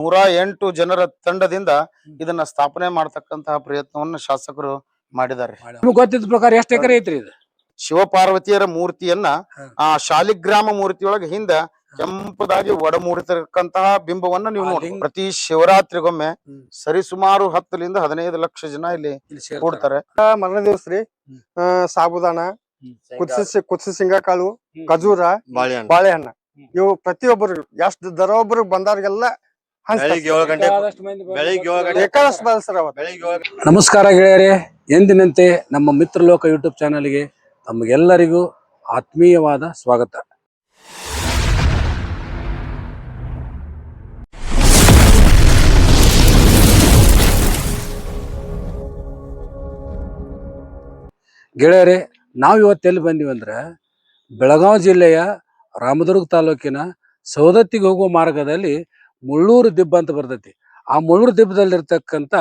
ನೂರ ಎಂಟು ಜನರ ತಂಡದಿಂದ ಇದನ್ನ ಸ್ಥಾಪನೆ ಮಾಡತಕ್ಕಂತಹ ಪ್ರಯತ್ನವನ್ನ ಶಾಸಕರು ಮಾಡಿದ್ದಾರೆ. ನಿಮ್ಗೆ ಗೊತ್ತಿದ್ದ ಪ್ರಕಾರ ಎಷ್ಟು ಎಕರೆ ಐತ್ರಿ ಇದು? ಶಿವಪಾರ್ವತಿಯರ ಮೂರ್ತಿಯನ್ನ ಆ ಶಾಲಿಗ್ರಾಮ ಮೂರ್ತಿಯೊಳಗೆ ಹಿಂದ ಕೆಂಪದಾಗಿ ಒಡಮೂಡಿತಕ್ಕಂತಹ ಬಿಂಬವನ್ನ ನೀವು ನೋಡಿ ಪ್ರತಿ ಶಿವರಾತ್ರಿಗೊಮ್ಮೆ. ಸರಿಸುಮಾರು ಹತ್ತರಿಂದ ಹದಿನೈದು ಲಕ್ಷ ಜನ ಇಲ್ಲಿ. ಕೂಡ್ತಾರೆ. ಮರಣ ದಿವಸ ರೀ. ಆ, ಸಾಬುದಾನ. ಕುದಿಸಿ ಕುದಿಸಿ ಸಿಂಗಕಾಳು. ಖಜೂರ ಬಾಳೆಹಣ್ಣು. ಇವು ಪ್ರತಿಯೊಬ್ಬರು ಎಷ್ಟು ದರೊಬ್ಬರು ಬಂದವ್ರಿಗೆಲ್ಲ ಬೆಳಿಗ್ಗೆ ಏಳು ಗಂಟೆ ಬೇಕಾದಷ್ಟು ಮಂದಿ ಬಂದು ಬೆಳಿಗ್ಗೆ ಏಳು ಗಂಟೆ ಬೇಕಾದಷ್ಟು ಬಳಸ್ತಾರ ಬೆಳಿಗ್ಗೆ ಏಳು ನಮಸ್ಕಾರ ಗೆಳೆಯರೇ ಎಂದಿನಂತೆ ನಮ್ಮ ಮಿತ್ರಲೋಕ ಯೂಟ್ಯೂಬ್ ಚಾನಲ್ಗೆ ತಮಗೆಲ್ಲರಿಗೂ ಆತ್ಮೀಯವಾದ ಸ್ವಾಗತ. ಗೆಳೆಯರೇ ನಾವು ಇವತ್ತೆಲ್ಲಿ ಬಂದೀವಿ ಅಂದ್ರೆ ಬೆಳಗಾವಿ ಜಿಲ್ಲೆಯ ರಾಮದುರ್ಗ ತಾಲೂಕಿನ ಸೌದತ್ತಿಗೆ ಹೋಗುವ ಮಾರ್ಗದಲ್ಲಿ ಮುಳ್ಳೂರು ದಿಬ್ಬ ಅಂತ ಬರ್ತೈತಿ. ಆ ಮುಳ್ಳೂರು ದಿಬ್ಬದಲ್ಲಿರ್ತಕ್ಕಂಥ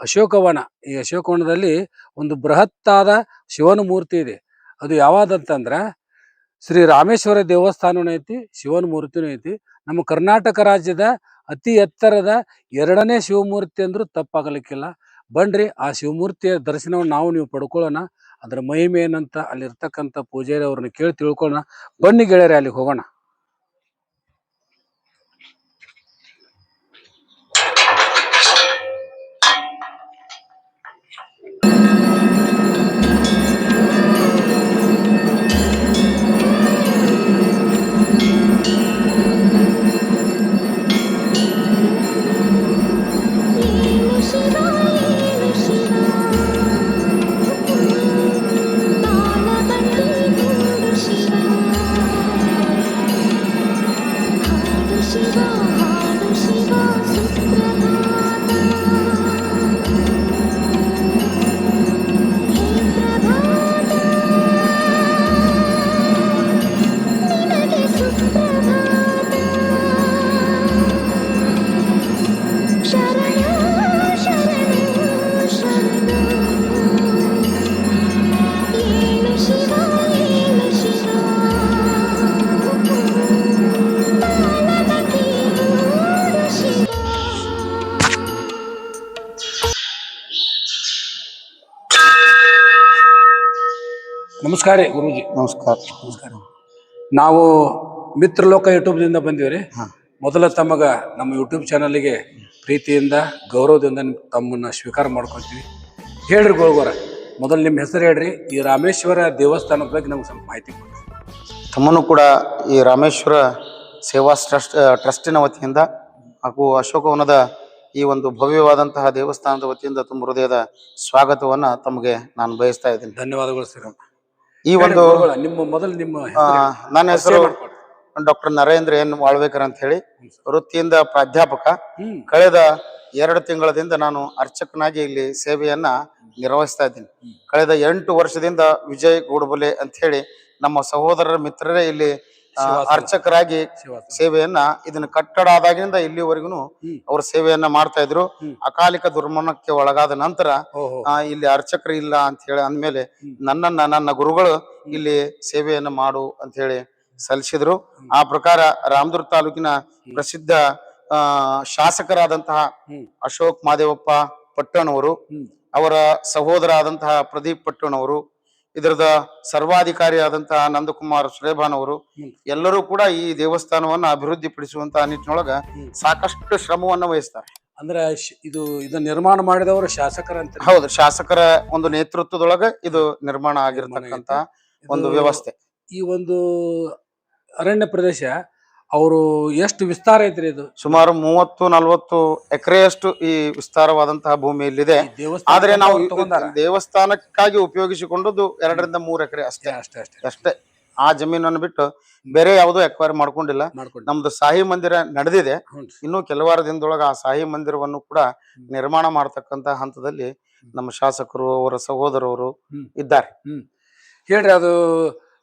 ಅಶೋಕವನ, ಈ ಅಶೋಕವನದಲ್ಲಿ ಒಂದು ಬೃಹತ್ತಾದ ಶಿವನ ಮೂರ್ತಿ ಇದೆ. ಅದು ಯಾವಾದಂತಂದ್ರೆ ಶ್ರೀ ರಾಮೇಶ್ವರ ದೇವಸ್ಥಾನನೂ ಐತಿ, ಶಿವನ ಮೂರ್ತಿನೂ ಐತಿ. ನಮ್ಮ ಕರ್ನಾಟಕ ರಾಜ್ಯದ ಅತಿ ಎತ್ತರದ ಎರಡನೇ ಶಿವಮೂರ್ತಿ ಅಂದ್ರೂ ತಪ್ಪಾಗಲಿಕ್ಕಿಲ್ಲ. ಬನ್ರಿ, ಆ ಶಿವಮೂರ್ತಿಯ ದರ್ಶನವನ್ನು ನಾವು ನೀವು ಪಡ್ಕೊಳ್ಳೋಣ. ಅದರ ಮಹಿಮೆ ಏನಂತ ಅಲ್ಲಿರ್ತಕ್ಕಂಥ ಪೂಜಾರಿ ಅವ್ರನ್ನ ಕೇಳಿ ತಿಳ್ಕೊಳ್ಳೋಣ. ಬನ್ನಿ ಗೆಳೆಯರೇ, ಅಲ್ಲಿಗೆ ಹೋಗೋಣ. ನಮಸ್ಕಾರ ರೀ ಗುರುಜಿ. ನಮಸ್ಕಾರ. ನಮಸ್ಕಾರ. ನಾವು ಮಿತ್ರಲೋಕ ಯೂಟ್ಯೂಬ್ದಿಂದ ಬಂದೀವಿ ಹಾ. ಮೊದಲ ತಮಗ ನಮ್ಮ ಯೂಟ್ಯೂಬ್ ಚಾನಲ್ಗೆ ಪ್ರೀತಿಯಿಂದ ಗೌರವದಿಂದ ನಿಮ್- ತಮ್ಮನ್ನ ಸ್ವೀಕಾರ ಮಾಡ್ಕೊತೀವಿ. ಹೇಳ್ರಿ ಗೋಳ್ಗೋರ. ಮೊದಲು ನಿಮ್ಮ ಹೆಸರು ಹೇಳ್ರಿ. ಈ ರಾಮೇಶ್ವರ ದೇವಸ್ಥಾನದ ಬಗ್ಗೆ ನಮ್ಗೆ ಸ್ವಲ್ಪ ಮಾಹಿತಿ ಕೊಡ್ರಿ. ತಮ್ಮನು ಕೂಡ ಈ ರಾಮೇಶ್ವರ ಸೇವಾ ಟ್ರಸ್ಟ್ ಟ್ರಸ್ಟಿನ ವತಿಯಿಂದ ಹಾಗೂ ಅಶೋಕವನದ ಈ ಒಂದು ಭವ್ಯವಾದಂತಹ ದೇವಸ್ಥಾನದ ವತಿಯಿಂದ ತುಂಬ ಹೃದಯದ ಸ್ವಾಗತವನ್ನು ತಮಗೆ ನಾನು ಬಯಸ್ತಾ ಇದ್ದೀನಿ. ಧನ್ಯವಾದಗಳು ಸರ್. ಈ ಒಂದು ನಿಮ್ಮ ಮೊದಲು ನಿಮ್ಮ ನನ್ನ ಹೆಸರು ಡಾಕ್ಟರ್ ನರೇಂದ್ರ ಎನ್ ವಾಳ್ಬೇಕರ್ ಅಂತ ಹೇಳಿ ವೃತ್ತಿಯಿಂದ ಪ್ರಾಧ್ಯಾಪಕ. ಕಳೆದ ಎರಡು ತಿಂಗಳದಿಂದ ನಾನು ಅರ್ಚಕನಾಗಿ ಇಲ್ಲಿ ಸೇವೆಯನ್ನ ನಿರ್ವಹಿಸ್ತಾ ಇದ್ದೀನಿ. ಕಳೆದ ಎಂಟು ವರ್ಷದಿಂದ ವಿಜಯ್ ಗೂಡಬಲೆ ಅಂತ ಹೇಳಿ ನಮ್ಮ ಸಹೋದರರ ಮಿತ್ರರೇ ಇಲ್ಲಿ. ಅರ್ಚಕರಾಗಿ. ಸೇವೆಯನ್ನ ಇದನ್ನ ಕಟ್ಟಡ ಆದಾಗಿನಿಂದ ಇಲ್ಲಿವರೆಗೂ ಅವರು ಸೇವೆಯನ್ನ ಮಾಡ್ತಾ ಇದ್ರು. ಅಕಾಲಿಕ ದುರ್ಮರಣಕ್ಕೆ ಒಳಗಾದ ನಂತರ ಇಲ್ಲಿ ಅರ್ಚಕರು ಇಲ್ಲ ಅಂತ ಹೇಳಿ ಅಂದ್ಮೇಲೆ ನನ್ನನ್ನ ನನ್ನ ಗುರುಗಳು ಇಲ್ಲಿ ಸೇವೆಯನ್ನ ಮಾಡು ಅಂತ ಹೇಳಿ ಸಲ್ಲಿಸಿದ್ರು. ಆ ಪ್ರಕಾರ ರಾಮದುರ್ ತಾಲೂಕಿನ ಪ್ರಸಿದ್ಧ ಆ ಶಾಸಕರಾದಂತಹ. ಅಶೋಕ್ ಮಾದೇವಪ್ಪ ಪಟ್ಟಣವರು. ಅವರ ಸಹೋದರ ಆದಂತಹ ಪ್ರದೀಪ್ ಪಟ್ಟಣವರು ಇದರದ ಸರ್ವಾಧಿಕಾರಿಯಾದಂತಹ ನಂದಕುಮಾರ್ ಸುರೇಭಾನ್ ಅವರು ಎಲ್ಲರೂ ಕೂಡ ಈ ದೇವಸ್ಥಾನವನ್ನ ಅಭಿವೃದ್ಧಿ ಪಡಿಸುವಂತಹ ನಿಟ್ಟಿನೊಳಗ ಸಾಕಷ್ಟು ಶ್ರಮವನ್ನ ವಹಿಸ್ತಾರೆ. ಅಂದ್ರೆ ಇದು ಇದು ನಿರ್ಮಾಣ ಮಾಡಿದವರು ಶಾಸಕರ ಹೌದು ಶಾಸಕರ ಒಂದು ನೇತೃತ್ವದೊಳಗೆ ಇದು ನಿರ್ಮಾಣ ಆಗಿರ್ತಕ್ಕಂತ ಒಂದು ವ್ಯವಸ್ಥೆ. ಈ ಒಂದು ಅರಣ್ಯ ಪ್ರದೇಶ ಅವರು ಎಷ್ಟು ವಿಸ್ತಾರ ಐತ್ರಿ ಇದು? ಸುಮಾರು ಮೂವತ್ತು ನಲವತ್ತು ಎಕರೆಯಷ್ಟು ಈ ವಿಸ್ತಾರವಾದಂತಹ ಭೂಮಿ ಇಲ್ಲಿದೆ. ದೇವಸ್ಥಾನ ಆದ್ರೆ ನಾವು ತಗೊಂಡಾರ? ದೇವಸ್ಥಾನಕ್ಕಾಗಿ ಉಪಯೋಗಿಸಿಕೊಂಡದ್ದು ಎರಡರಿಂದ ಮೂರು ಎಕರೆ ಅಷ್ಟೇ. ಅಷ್ಟೇ ಅಷ್ಟೇ ಅಷ್ಟೇ. ಆ ಜಮೀನನ್ನು ಬಿಟ್ಟು ಬೇರೆ ಯಾವುದೂ ಎಕ್ವೈರ್ ಮಾಡ್ಕೊಂಡಿಲ್ಲ. ಮಾಡ್ಕೊಂಡು ನಮ್ದು ಸಾಹಿ ಮಂದಿರ ನಡೆದಿದೆ. ಇನ್ನು ಕೆಲವಾರು ದಿನದೊಳಗೆ ಆ ಸಾಹಿ ಮಂದಿರವನ್ನು ಕೂಡ ನಿರ್ಮಾಣ ಮಾಡತಕ್ಕಂತ ಹಂತದಲ್ಲಿ ನಮ್ಮ ಶಾಸಕರು ಅವರ ಸಹೋದರವರು ಹ್ಮ್. ಇದ್ದಾರೆ. ಹೇಳ್ರಿ ಅದು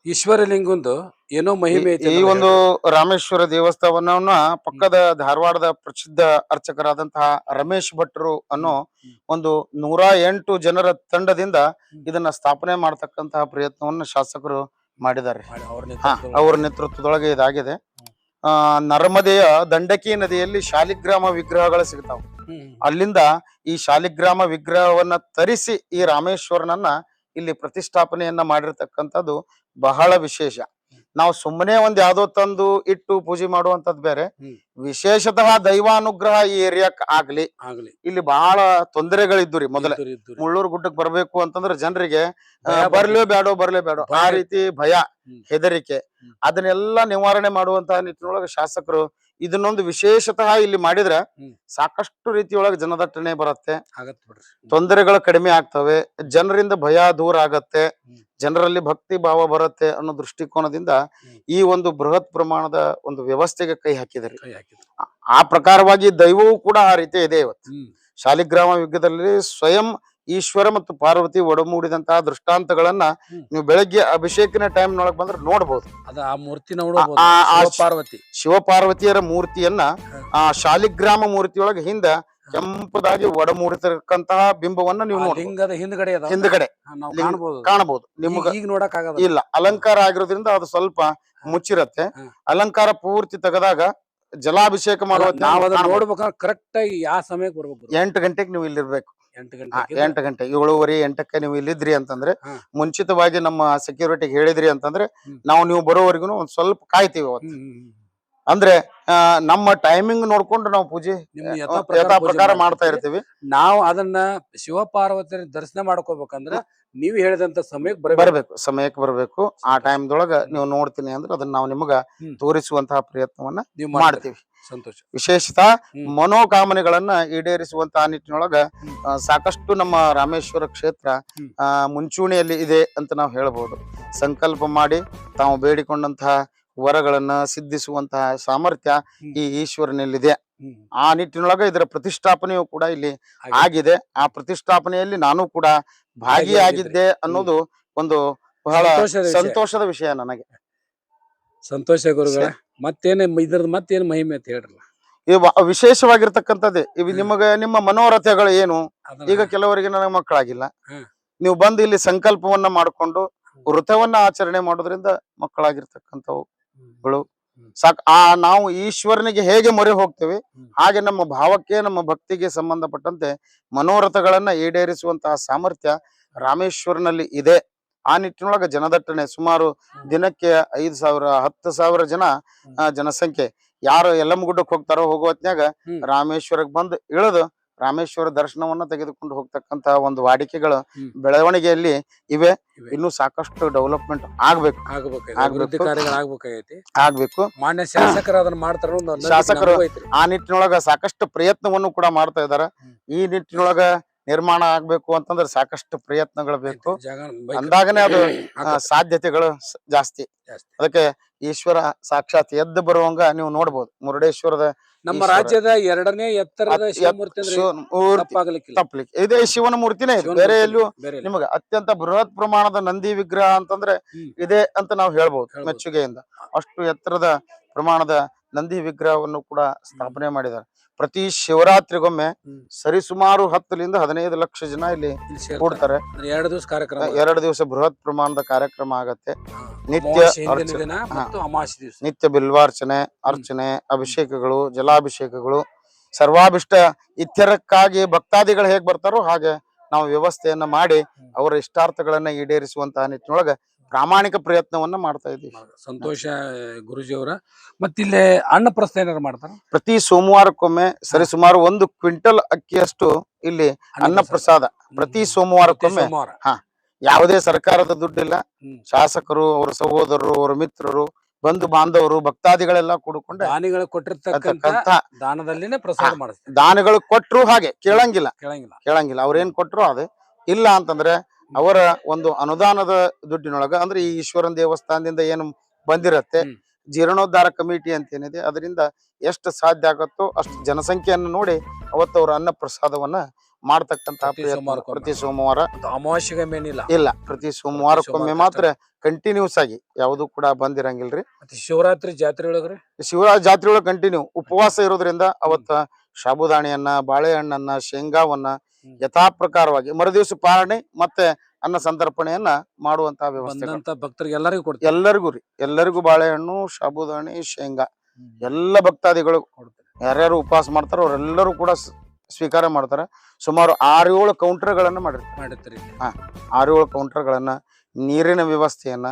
ಈಶ್ವರ ಲಿಂಗಂದು ಏನೋ ಮಹಿಮೆ ಐತಿ ಈ ಒಂದು ರಾಮೇಶ್ವರ ದೇವಸ್ಥಾನವನ್ನ ಪಕ್ಕದ ಧಾರವಾಡದ ಪ್ರಸಿದ್ಧ ಅರ್ಚಕರಾದಂತಹ ರಮೇಶ್ ಭಟ್ರು ಅನ್ನೋ ಒಂದು ನೂರ ಎಂಟು ಜನರ ತಂಡದಿಂದ ಇದನ್ನ ಸ್ಥಾಪನೆ ಮಾಡತಕ್ಕಂತಹ ಪ್ರಯತ್ನವನ್ನ ಶಾಸಕರು ಮಾಡಿದ್ದಾರೆ. ಹಾ. ಅವ್ರ ನೇತೃತ್ವದೊಳಗೆ ಇದಾಗಿದೆ. ಆ ನರ್ಮದೆಯ ದಂಡಕಿ ನದಿಯಲ್ಲಿ ಶಾಲಿಗ್ರಾಮ ವಿಗ್ರಹಗಳು ಸಿಗ್ತಾವ. ಅಲ್ಲಿಂದ ಈ ಶಾಲಿಗ್ರಾಮ ವಿಗ್ರಹವನ್ನ ತರಿಸಿ ಈ ರಾಮೇಶ್ವರನನ್ನ ಇಲ್ಲಿ ಪ್ರತಿಷ್ಠಾಪನೆಯನ್ನ ಮಾಡಿರ್ತಕ್ಕಂಥದ್ದು ಬಹಳ ವಿಶೇಷ. ನಾವು ಸುಮ್ಮನೆ ಒಂದ್ ಯಾವ್ದೋ ತಂದು ಇಟ್ಟು ಪೂಜೆ ಮಾಡುವಂತದ್ ಬೇರೆ. ವಿಶೇಷತಃ ದೈವಾನುಗ್ರಹ ಈ ಏರಿಯಾಕ್ ಆಗ್ಲಿ. ಆಗ್ಲಿ. ಇಲ್ಲಿ ಬಹಳ ತೊಂದರೆಗಳಿದ್ದು ರೀ ಮೊದಲೇ. ಮುಳ್ಳೂರು ಗುಡ್ಡಕ್ ಬರ್ಬೇಕು ಅಂತಂದ್ರೆ ಜನರಿಗೆ ಬರ್ಲೇ ಬೇಡೋ ಬರ್ಲೇ ಬೇಡೋ ಆ ರೀತಿ ಭಯ ಹೆದರಿಕೆ. ಅದನ್ನೆಲ್ಲ ನಿವಾರಣೆ ಮಾಡುವಂತಹ ನಿಟ್ಟಿನೊಳಗೆ ಶಾಸಕರು ಇದನ್ನೊಂದು ವಿಶೇಷತಃ ಇಲ್ಲಿ ಮಾಡಿದ್ರೆ ಸಾಕಷ್ಟು ರೀತಿಯೊಳಗೆ ಜನದಟ್ಟಣೆ ಬರುತ್ತೆ. ತೊಂದರೆಗಳು ಕಡಿಮೆ ಆಗ್ತವೆ. ಜನರಿಂದ ಭಯ ದೂರ ಆಗತ್ತೆ. ಜನರಲ್ಲಿ ಭಕ್ತಿ ಭಾವ ಬರುತ್ತೆ ಅನ್ನೋ ದೃಷ್ಟಿಕೋನದಿಂದ ಈ ಒಂದು ಬೃಹತ್ ಪ್ರಮಾಣದ ಒಂದು ವ್ಯವಸ್ಥೆಗೆ ಕೈ ಹಾಕಿದ್ದಾರೆ. ಹಾಕಿದ್ರು. ಆ ಪ್ರಕಾರವಾಗಿ ದೈವವೂ ಕೂಡ ಆ ರೀತಿ ಇದೆ ಇವತ್ತು. ಶಾಲಿಗ್ರಾಮ ಯುಗದಲ್ಲಿ ಸ್ವಯಂ ಈಶ್ವರ ಮತ್ತು ಪಾರ್ವತಿ ಒಡಮೂಡಿದಂತಹ ದೃಷ್ಟಾಂತಗಳನ್ನ ನೀವು ಬೆಳಗ್ಗೆ ಅಭಿಷೇಕನ ಟೈಮ್ ನೊಳಗ್ ಬಂದ್ರೆ ಆ ಮೂರ್ತಿ ನೋಡಬಹುದು ಆ- ಪಾರ್ವತಿ. ಶಿವಪಾರ್ವತಿಯರ ಮೂರ್ತಿಯನ್ನ ಆ ಶಾಲಿಗ್ರಾಮ ಮೂರ್ತಿಯೊಳಗೆ ಹಿಂದ ಕೆಂಪದಾಗಿ ಒಡಮೂಡಿತಿರ್ತಕ್ಕಂತಹ ಬಿಂಬವನ್ನ ನೀವು ನೋಡಿ ಲಿಂಗದ ಹಿಂದ್ಗಡೆ ಅದ. ಹಿಂದ್ಗಡೆ. ನಾವು ಲಿಂಗ- ಕಾಣಬಹುದು ಕಾಣಬಹುದು ನಿಮ್ಗ ಈಗ ನೋಡಕ್ ಆಗದ ಇಲ್ಲ ಅಲಂಕಾರ ಆಗಿರೋದ್ರಿಂದ ಅದು ಸ್ವಲ್ಪ ಮುಚ್ಚಿರತ್ತೆ. ಅಲಂಕಾರ ಪೂರ್ತಿ ತೆಗೆದಾಗ ಜಲಾಭಿಷೇಕ ಮಾಡುವ ನಾವ್ ಅದನ್ನ ನೋಡ್ಬೇಕಂದ್ರೆ ಕರೆಕ್ಟ್ ಆಗಿ ಯಾವ ಸಮಯಕ್ಕೆ ಬರ್ಬೇಕು ಎಂಟು ಗಂಟೆಗೆ ನೀವು ಇಲ್ಲಿರ್ಬೇಕು. ಎಂಟು ಗಂಟೆ ಎಂಟು ಗಂಟೆ ಏಳುವರೆ ಎಂಟಕ್ಕೆ ನೀವು ಇಲ್ಲಿದ್ರಿ ಅಂತಂದ್ರೆ ಹಾ. ಮುಂಚಿತವಾಗಿ ನಮ್ಮ ಸೆಕ್ಯೂರಿಟಿಗೆ ಹೇಳಿದ್ರಿ ಅಂತಂದ್ರೆ ಹ್ಮ್. ನಾವು ನೀವು ಬರೋವರೆಗೂ ಒಂದ್ ಸ್ವಲ್ಪ ಕಾಯ್ತೀವಿ ಅವತ್ತು. ಹ್ಮ್, ಹ್ಮ್, ಹ್ಮ್. ಅಂದ್ರೆ ನಮ್ಮ ಟೈಮಿಂಗ್ ನೋಡ್ಕೊಂಡು ನಾವು ಪೂಜೆ ಪ್ರಕಾರ ಮಾಡ್ತಾ ಇರ್ತೀವಿ. ನಾವು ಅದನ್ನ ಶಿವಪಾರ್ವತಿ ದರ್ಶನ ಮಾಡ್ಕೋಬೇಕಂದ್ರ ನೀವು ಹೇಳಿದಂತ ಸಮಯಕ್ಕೆ ಬರಬೇಕು. ಸಮಯಕ್ಕೆ ಬರಬೇಕು. ಆ ಟೈಮ್ ದೊಳಗ ನೀವು ನೋಡ್ತೀನಿ ಅಂದ್ರೆ ಅದನ್ನ ನಾವು ನಿಮಗ. ತೋರಿಸುವಂತಹ ಪ್ರಯತ್ನವನ್ನ ನೀವು ಮಾಡ್ತೀವಿ. ಸಂತೋಷ. ವಿಶೇಷತ. ಮನೋಕಾಮನೆಗಳನ್ನ ಈಡೇರಿಸುವಂತಹ ನಿಟ್ಟಿನೊಳಗ ಸಾಕಷ್ಟು ನಮ್ಮ ರಾಮೇಶ್ವರ ಕ್ಷೇತ್ರ ಮುಂಚೂಣಿಯಲ್ಲಿ ಇದೆ ಅಂತ ನಾವು ಹೇಳ್ಬೋದು. ಸಂಕಲ್ಪ ಮಾಡಿ ತಾವು ಬೇಡಿಕೊಂಡಂತಹ ವರಗಳನ್ನ ಸಿದ್ಧಿಸುವಂತಹ ಸಾಮರ್ಥ್ಯ ಈ ಈಶ್ವರನಲ್ಲಿದೆ. ಆ ನಿಟ್ಟಿನೊಳಗ ಇದರ ಪ್ರತಿಷ್ಠಾಪನೆಯು ಕೂಡ ಇಲ್ಲಿ ಆಗಿದೆ. ಆ ಪ್ರತಿಷ್ಠಾಪನೆಯಲ್ಲಿ ನಾನು ಕೂಡ ಭಾಗಿಯಾಗಿದ್ದೆ ಅನ್ನೋದು ಒಂದು ಬಹಳ ಸಂತೋಷದ ವಿಷಯ. ನನಗೆ. ಸಂತೋಷ ಗುರುಗಳ ಮತ್ತೇನ ಇದ್ರ ಮತ್ತೇನು ಮಹಿಮೆ ಅಂತ ಹೇಳ್ರಲ್ಲ? ವಿಶೇಷವಾಗಿರ್ತಕ್ಕಂಥದ್ದೇ. ಇವು. ನಿಮಗೆ ನಿಮ್ಮ ಮನೋರಥಗಳು ಏನು? ಈಗ ಕೆಲವರಿಗೆ ನನಗೆ ಮಕ್ಕಳಾಗಿಲ್ಲ. ನೀವು ಬಂದು ಇಲ್ಲಿ ಸಂಕಲ್ಪವನ್ನ ಮಾಡಿಕೊಂಡು ವೃತವನ್ನ ಆಚರಣೆ ಮಾಡೋದ್ರಿಂದ ಮಕ್ಕಳಾಗಿರ್ತಕ್ಕಂಥವು. ಗಳು. ಸಾಕ್ ಆ ನಾವು ಈಶ್ವರನಿಗೆ ಹೇಗೆ ಮೊರೆ ಹೋಗ್ತೇವೆ ಹಾಗೆ ನಮ್ಮ ಭಾವಕ್ಕೆ ನಮ್ಮ ಭಕ್ತಿಗೆ ಸಂಬಂಧಪಟ್ಟಂತೆ ಮನೋರಥಗಳನ್ನ ಈಡೇರಿಸುವಂತಹ ಸಾಮರ್ಥ್ಯ ರಾಮೇಶ್ವರನಲ್ಲಿ ಇದೆ. ಆ ನಿಟ್ಟಿನೊಳಗೆ ಜನದಟ್ಟಣೆ ಸುಮಾರು ದಿನಕ್ಕೆ ಐದು ಸಾವಿರ ಹತ್ತು ಸಾವಿರ ಜನ ಜನಸಂಖ್ಯೆ. ಯಾರು ಯಲ್ಲಮ್ಮಗುಡ್ಡಕ್ಕೆ ಹೋಗ್ತಾರೋ ಹೋಗುವತ್ನಾಗ ಹೊತ್ನ್ಯಾಗ. ರಾಮೇಶ್ವರಕ್ಕೆ ಬಂದು ಇಳಿದು ರಾಮೇಶ್ವರ ದರ್ಶನವನ್ನ ತೆಗೆದುಕೊಂಡು ಹೋಗ್ತಕ್ಕಂತ ಒಂದು ವಾಡಿಕೆಗಳ ಬೆಳವಣಿಗೆಯಲ್ಲಿ ಇವೆ. ಇನ್ನು ಸಾಕಷ್ಟು ಡೆವಲಪ್ಮೆಂಟ್ ಆಗ್ಬೇಕು. ಆಗ್ಬೇಕು. ಆಗ್ಬೇಕು. ಮಾನ್ಯ ಶಾಸಕರು ಅದನ್ನ ಮಾಡ್ತಾರ ಶಾಸಕರು ಆ ನಿಟ್ಟಿನೊಳಗ ಸಾಕಷ್ಟು ಪ್ರಯತ್ನವನ್ನು ಕೂಡ ಮಾಡ್ತಾ ಇದಾರೆ ಈ ನಿಟ್ಟಿನೊಳಗ ನಿರ್ಮಾಣ ಆಗ್ಬೇಕು ಅಂತಂದ್ರೆ ಸಾಕಷ್ಟು ಪ್ರಯತ್ನಗಳು ಬೇಕು. ಅಂದಾಗನೇ ಅದು ಸಾಧ್ಯತೆಗಳು ಜಾಸ್ತಿ. ಅದಕ್ಕೆ ಈಶ್ವರ ಸಾಕ್ಷಾತ್ ಎದ್ದು ಬರುವಂಗ ನೀವು ನೋಡ್ಬೋದು. ಮುರುಡೇಶ್ವರದ ನಮ್ಮ ರಾಜ್ಯದ ಎರಡನೇ ಎತ್ತರದ ತಪ್ಪಲಿಕ್ಕೆ ಇದೇ ಶಿವನ ಮೂರ್ತಿನೇ ಬೇರೆ ಎಲ್ಲೂ ನಿಮಗೆ ಅತ್ಯಂತ ಬೃಹತ್ ಪ್ರಮಾಣದ ನಂದಿ ವಿಗ್ರಹ ಅಂತಂದ್ರೆ ಇದೆ ಅಂತ ನಾವು ಹೇಳ್ಬಹುದು. ಮೆಚ್ಚುಗೆಯಿಂದ. ಅಷ್ಟು ಎತ್ತರದ ಪ್ರಮಾಣದ ನಂದಿ ವಿಗ್ರಹವನ್ನು ಕೂಡ ಸ್ಥಾಪನೆ ಮಾಡಿದ್ದಾರೆ. ಪ್ರತಿ ಶಿವರಾತ್ರಿಗೊಮ್ಮೆ. ಸರಿಸುಮಾರು ಹತ್ತರಿಂದ ಹದಿನೈದು ಲಕ್ಷ ಜನ ಇಲ್ಲಿ. ಕೂಡ್ತಾರೆ. ಎರಡು ದಿವಸ ಕಾರ್ಯಕ್ರಮ. ಎರಡು ದಿವಸ ಬೃಹತ್ ಪ್ರಮಾಣದ ಕಾರ್ಯಕ್ರಮ ಆಗತ್ತೆ. ನಿತ್ಯ ನಿತ್ಯ ಬಿಲ್ವಾರ್ಚನೆ ಅರ್ಚನೆ ಅಭಿಷೇಕಗಳು ಜಲಾಭಿಷೇಕಗಳು ಸರ್ವಾಭಿಷ್ಟ ಇತ್ಯರಕ್ಕಾಗಿ ಭಕ್ತಾದಿಗಳು ಹೇಗ್ ಬರ್ತಾರೋ ಹಾಗೆ ನಾವು ವ್ಯವಸ್ಥೆಯನ್ನ ಮಾಡಿ ಅವರ ಇಷ್ಟಾರ್ಥಗಳನ್ನ ಈಡೇರಿಸುವಂತಹ ನಿಟ್ಟಿನೊಳಗ ಪ್ರಾಮಾಣಿಕ ಪ್ರಯತ್ನವನ್ನ ಮಾಡ್ತಾ ಇದ್ದೀವಿ. ಸಂತೋಷ ಗುರುಜಿ ಅವರ ಮತ್ತಿಲ್ಲಿ ಅನ್ನ ಪ್ರಸ್ತ ಏನಾರು ಮಾಡ್ತಾರ? ಪ್ರತಿ ಸೋಮವಾರಕ್ಕೊಮ್ಮೆ ಸರಿಸುಮಾರು ಒಂದು ಕ್ವಿಂಟಲ್ ಅಕ್ಕಿಯಷ್ಟು ಇಲ್ಲಿ ಅನ್ನ ಪ್ರಸಾದ. ಪ್ರತಿ ಸೋಮವಾರಕ್ಕೊಮ್ಮೆ ಸೋಮವಾರ. ಯಾವುದೇ ಸರ್ಕಾರದ ದುಡ್ಡಿಲ್ಲ. ಶಾಸಕರು ಅವರ ಸಹೋದರರು ಅವರ ಮಿತ್ರರು ಬಂಧು ಬಾಂಧವರು ಭಕ್ತಾದಿಗಳೆಲ್ಲ ಕೂಡಿಕೊಂಡು ದಾನಿಗಳು ಕೊಟ್ಟಿರ್ತಕ್ಕಂತ ದಾನದಲ್ಲಿನೇ ಪ್ರಸಾದ ಮಾಡಿಸ್ತಾರೆ. ದಾನಗಳು ಕೊಟ್ಟರು ಹಾಗೆ ಕೇಳಂಗಿಲ್ಲ. ಕೇಳಂಗಿಲ್ಲ. ಕೇಳಂಗಿಲ್ಲ. ಅವ್ರೇನ್ ಕೊಟ್ಟರು ಅದೇ. ಇಲ್ಲ ಅಂತಂದ್ರೆ ಅವರ ಒಂದು ಅನುದಾನದ ದುಡ್ಡಿನೊಳಗ ಅಂದ್ರೆ ಈ ಈಶ್ವರನ್ ದೇವಸ್ಥಾನದಿಂದ ಏನು ಬಂದಿರತ್ತೆ. ಜೀರ್ಣೋದ್ಧಾರ ಕಮಿಟಿ ಅಂತ ಏನಿದೆ ಅದರಿಂದ ಎಷ್ಟು ಸಾಧ್ಯ ಆಗತ್ತೋ ಅಷ್ಟು ಜನಸಂಖ್ಯೆಯನ್ನು ನೋಡಿ ಅವತ್ತು ಅವ್ರ ಅನ್ನ ಪ್ರಸಾದವನ್ನ ಮಾಡ್ತಕ್ಕಂತ ಪ್ರತಿ ಸೋಮವಾರ ಅದು ಅಮಾವಾಸ್ಯೆಗೆ ಮೇನಿಲ್ಲ. ಇಲ್ಲ ಪ್ರತಿ ಸೋಮವಾರಕ್ಕೊಮ್ಮೆ ಮಾತ್ರ ಕಂಟಿನ್ಯೂಸ್ ಆಗಿ ಯಾವುದು ಕೂಡ ಬಂದಿರಂಗಿಲ್ರಿ. ಶಿವರಾತ್ರಿ ಜಾತ್ರೆ ಒಳಗ್ರಿ? ಶಿವರಾತ್ರಿ ಜಾತ್ರೆ ಒಳಗೆ ಕಂಟಿನ್ಯೂ ಉಪವಾಸ ಇರೋದ್ರಿಂದ ಅವತ್ತ ಸಾಬುದಾಣಿಯನ್ನ ಬಾಳೆಹಣ್ಣನ್ನ ಶೇಂಗಾವನ್ನ ಯಥಾಪ್ರಕಾರವಾಗಿ ಯಥಾ ಪ್ರಕಾರವಾಗಿ ಮರುದಿವಸ ಪಾರಣೆ ಮತ್ತೆ ಅನ್ನ ಸಂತರ್ಪಣೆಯನ್ನ ಮಾಡುವಂತಹ ವ್ಯವಸ್ಥೆ ಭಕ್ತರಿಗೆಲ್ಲರಿಗೂ ಭಕ್ತರಿಗೆ ಎಲ್ಲರಿಗೂ ಕೊಡ್ತಾರೆ ಎಲ್ಲರಿಗೂ ರೀ. ಎಲ್ಲರಿಗೂ ಬಾಳೆಹಣ್ಣು ಸಾಬುದಾಣಿ ಶೇಂಗಾ ಎಲ್ಲ ಭಕ್ತಾದಿಗಳು ಯಾರ್ಯಾರು ಉಪವಾಸ ಮಾಡ್ತಾರೋ ಅವರೆಲ್ಲರೂ ಕೂಡ ಸ್ವೀಕಾರ ಮಾಡ್ತಾರೆ. ಸುಮಾರು ಆರು ಏಳು ಕೌಂಟರ್ಗಳನ್ನ ಮಾಡಿರ್ತಾರೆ. ಹಾ ಆರು ಏಳು ಕೌಂಟರ್ಗಳನ್ನ ನೀರಿನ ವ್ಯವಸ್ಥೆಯನ್ನ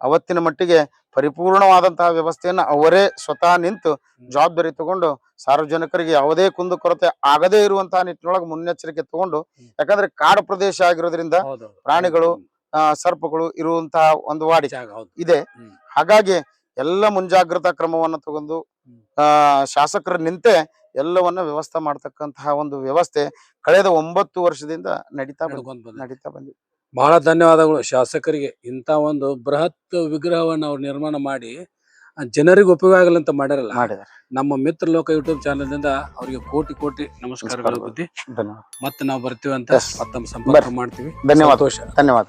ಅವತ್ತಿನ ಮಟ್ಟಿಗೆ ಪರಿಪೂರ್ಣವಾದಂತಹ ವ್ಯವಸ್ಥೆಯನ್ನು ಅವರೇ ಸ್ವತಃ ನಿಂತು ಜವಾಬ್ದಾರಿ ತಗೊಂಡು ಸಾರ್ವಜನಿಕರಿಗೆ ಯಾವುದೇ ಕುಂದು ಕೊರತೆ ಆಗದೇ ಇರುವಂತಹ ನಿಟ್ಟಿನೊಳಗೆ ಮುನ್ನೆಚ್ಚರಿಕೆ ತಗೊಂಡು. ಯಾಕಂದ್ರೆ ಕಾಡು ಪ್ರದೇಶ ಆಗಿರೋದ್ರಿಂದ ಪ್ರಾಣಿಗಳು, ಸರ್ಪಗಳು ಇರುವಂತಹ ಒಂದು ವಾಡಿ ಇದೆ. ಹಾಗಾಗಿ ಎಲ್ಲ ಮುಂಜಾಗ್ರತಾ ಕ್ರಮವನ್ನು ತಗೊಂಡು. ಆ ಶಾಸಕರ ನಿಂತೆ ಎಲ್ಲವನ್ನ ವ್ಯವಸ್ಥೆ ಮಾಡ್ತಕ್ಕಂತಹ ಒಂದು ವ್ಯವಸ್ಥೆ ಕಳೆದ ಒಂಬತ್ತು ವರ್ಷದಿಂದ ನಡೀತಾ ಬಂದ ನಡೀತಾ ಬಂದಿದೆ. ಬಹಳ ಧನ್ಯವಾದಗಳು. ಶಾಸಕರಿಗೆ ಇಂಥ ಒಂದು ಬೃಹತ್ ವಿಗ್ರಹವನ್ನು ಅವ್ರು ನಿರ್ಮಾಣ ಮಾಡಿ ಜನರಿಗೆ ಉಪಯೋಗ ಆಗಲಿ ಅಂತ ಮಾಡ್ಯಾರಲ್ಲ ಮಾಡಿದ್ದಾರೆ. ನಮ್ಮ ಮಿತ್ರ ಲೋಕ ಯೂಟ್ಯೂಬ್ ಚಾನಲ್ನಿಂದ ಅವರಿಗೆ ಕೋಟಿ ಕೋಟಿ ನಮಸ್ಕಾರಗಳು. ಬುದ್ಧಿ. ಧನ್ಯವಾದ. ಮತ್ತೆ ನಾವು ಬರ್ತೀವಿ ಅಂತ. ಮತ್ತೊಮ್ಮೆ ಸಂಪರ್ಕ ಮಾಡ್ತೀವಿ. ಧನ್ಯವಾದ. ಧನ್ಯವಾದ